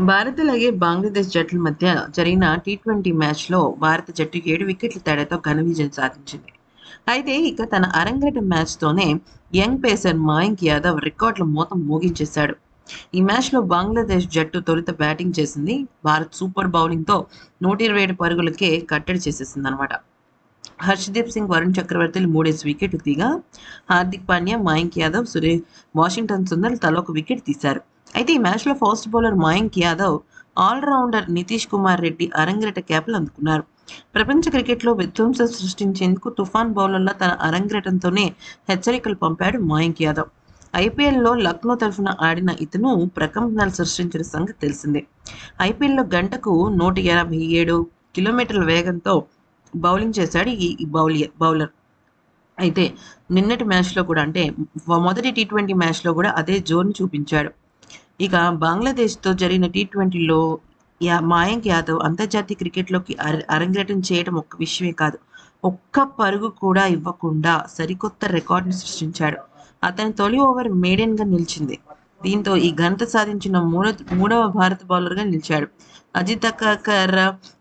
భారత్ అలాగే బంగ్లాదేశ్ జట్ల మధ్య జరిగిన టీ ట్వంటీ మ్యాచ్లో భారత జట్టు ఏడు వికెట్ల తేడాతో ఘన విజయం సాధించింది. అయితే ఇక తన అరంగేట మ్యాచ్తోనే యంగ్ పేసర్ మాయంక్ యాదవ్ రికార్డుల మూత మోగించేశాడు. ఈ మ్యాచ్లో బంగ్లాదేశ్ జట్టు తొలుత బ్యాటింగ్ చేసింది. భారత్ సూపర్ బౌలింగ్తో నూట ఇరవై ఏడు పరుగులకే కట్టడి చేసేసింది అనమాట హర్షదీప్ సింగ్ వరుణ్ చక్రవర్తిలు మూడేసి వికెట్ తీగా హార్దిక్ పాండ్యా మాయంక్ యాదవ్ సురే వాషింగ్టన్ సుందర్ తల ఒక వికెట్ తీశారు. అయితే ఈ మ్యాచ్లో fast bowler Mayank Yadav all rounder Nitish Kumar Reddy అరంగేట క్యాప్లు అందుకున్నారు. ప్రపంచ క్రికెట్లో విధ్వంసం సృష్టించేందుకు తుఫాన్ బౌలర్ల తన అరంగేటంతోనే హెచ్చరికలు పంపాడు మయాంక్ యాదవ్. ఐపీఎల్లో లక్నో తరఫున ఆడిన ఇతను ప్రకంపనలు సృష్టించిన సంగతి తెలిసిందే. ఐపీఎల్లో గంటకు నూట ఎనభై ఏడు కిలోమీటర్ల వేగంతో బౌలింగ్ చేశాడు ఈ ఈ బౌలియర్ బౌలర్. అయితే నిన్నటి మ్యాచ్లో కూడా అంటే మొదటి టీ ట్వంటీ మ్యాచ్లో కూడా అదే జోన్ చూపించాడు. ఇక బంగ్లాదేశ్తో జరిగిన టీ ట్వంటీలో యా మాయాంక్ యాదవ్ అంతర్జాతీయ క్రికెట్లోకి అరంగేటం చేయడం ఒక్క విషయమే కాదు ఒక్క పరుగు కూడా ఇవ్వకుండా సరికొత్త రికార్డును సృష్టించాడు. అతని తొలి ఓవర్ మేడెన్గా నిలిచింది. దీంతో ఈ ఘనత సాధించిన మూడో మూడవ భారత బౌలర్గా నిలిచాడు. Ajit Agarkar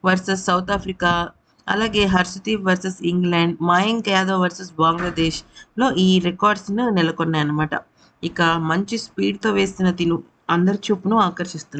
versus South Africa అలాగే Harshdeep versus England Mayank Yadav versus బంగ్లాదేశ్లో ఈ రికార్డ్స్ను నెలకొన్నాయన్నమాట. ఇక మంచి స్పీడ్తో వేస్తున్న తిను అందరి చూపును ఆకర్షిస్తున్నాడు.